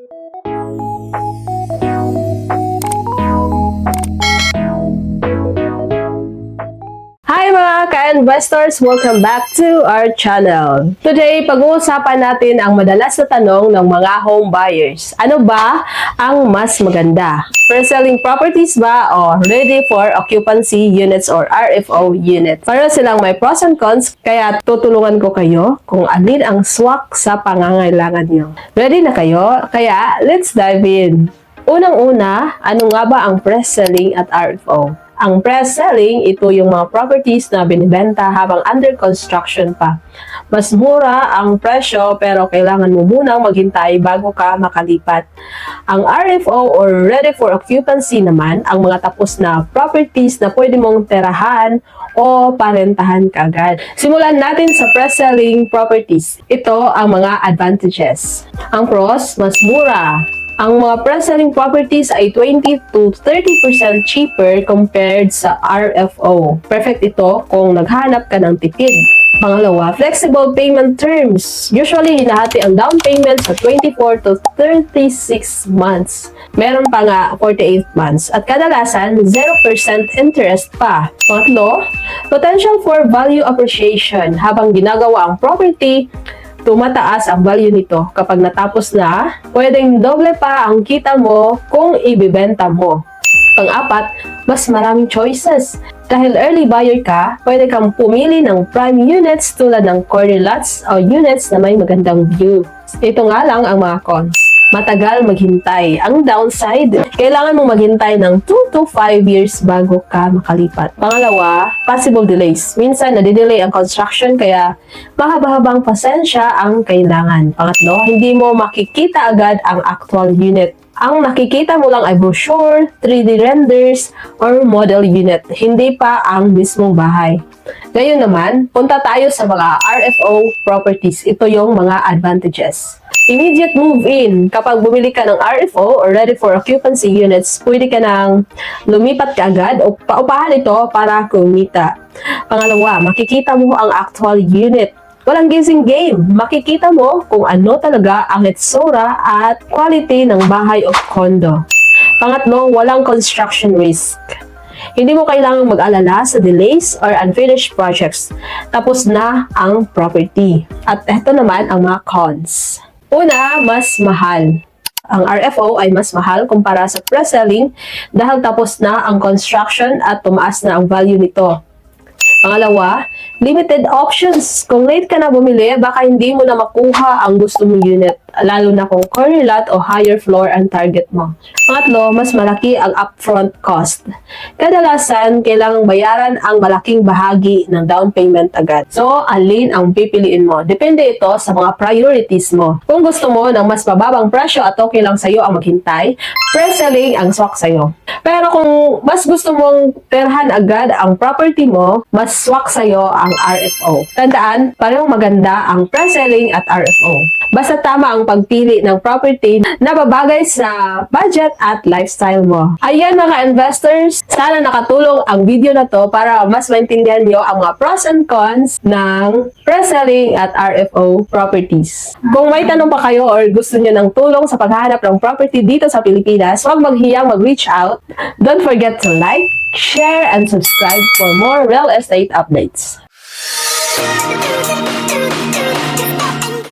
you Hi mga ka-investors! Welcome back to our channel. Today, pag-uusapan natin ang madalas na tanong ng mga home buyers. Ano ba ang mas maganda? Pre-selling properties ba o ready for occupancy units or RFO units? Para silang may pros and cons, kaya tutulungan ko kayo kung alin ang swak sa pangangailangan nyo. Ready na kayo? Kaya, let's dive in! Unang-una, ano nga ba ang pre-selling at RFO? Ang pre-selling, ito yung mga properties na binibenta habang under construction pa. Mas mura ang presyo pero kailangan mo munang maghintay bago ka makalipat. Ang RFO or Ready for Occupancy naman, ang mga tapos na properties na pwede mong terahan o parentahan kagad. Simulan natin sa pre-selling properties. Ito ang mga advantages. Ang pros, mas mura. Ang mga pre-selling properties ay 20 to 30% cheaper compared sa RFO. Perfect ito kung naghanap ka ng tipid. Pangalawa, flexible payment terms. Usually, hinahati ang down payment sa 24 to 36 months. Meron pa nga 48 months. At kadalasan, 0% interest pa. Pangatlo, potential for value appreciation. Habang ginagawa ang property, tumataas ang value nito. Kapag natapos na, pwedeng doble pa ang kita mo kung ibibenta mo. Pang-apat, mas maraming choices. Dahil early buyer ka, pwede kang pumili ng prime units tulad ng corner lots o units na may magandang view. Ito nga lang ang mga cons. Matagal maghintay. Ang downside, kailangan mong maghintay ng 2 to 5 years bago ka makalipat. Pangalawa, possible delays. Minsan, nadidelay ang construction kaya mahaba-habang pasensya ang kailangan. Pangatlo, hindi mo makikita agad ang actual unit. Ang nakikita mo lang ay brochure, 3D renders, or model unit. Hindi pa ang mismong bahay. Ngayon naman, punta tayo sa mga RFO properties. Ito yung mga advantages. Immediate move-in. Kapag bumili ka ng RFO or ready for occupancy units, pwede ka nang lumipat ka agad o paupahan ito para kumita. Pangalawa, makikita mo ang actual unit. Walang guessing game. Makikita mo kung ano talaga ang itsura at quality ng bahay o kondo. Pangatlo, walang construction risk. Hindi mo kailangang mag-alala sa delays or unfinished projects. Tapos na ang property. At ito naman ang mga cons. Una, mas mahal. Ang RFO ay mas mahal kumpara sa pre-selling dahil tapos na ang construction at tumaas na ang value nito. Pangalawa, limited options. Kung late ka na bumili, baka hindi mo na makuha ang gusto mong unit, lalo na kung corner lot o higher floor ang target mo. Pangatlo, mas malaki ang upfront cost. Kadalasan, kailangang bayaran ang malaking bahagi ng down payment agad. So, alin ang pipiliin mo? Depende ito sa mga priorities mo. Kung gusto mo ng mas mababang presyo at okay lang sa'yo ang maghintay, pre-selling ang swak sa'yo. Pero kung mas gusto mong perhan agad ang property mo, mas swak sa'yo ang RFO. Tandaan, parehong maganda ang pre-selling at RFO. Basta tama ang pagpili ng property na babagay sa budget at lifestyle mo. Ayan mga investors, sana nakatulong ang video na to para mas maintindihan niyo ang mga pros and cons ng pre-selling at RFO properties. Kung may tanong pa kayo or gusto niyo ng tulong sa paghahanap ng property dito sa Pilipinas, huwag maghiyang mag-reach out. Don't forget to like, share, and subscribe for more real estate updates.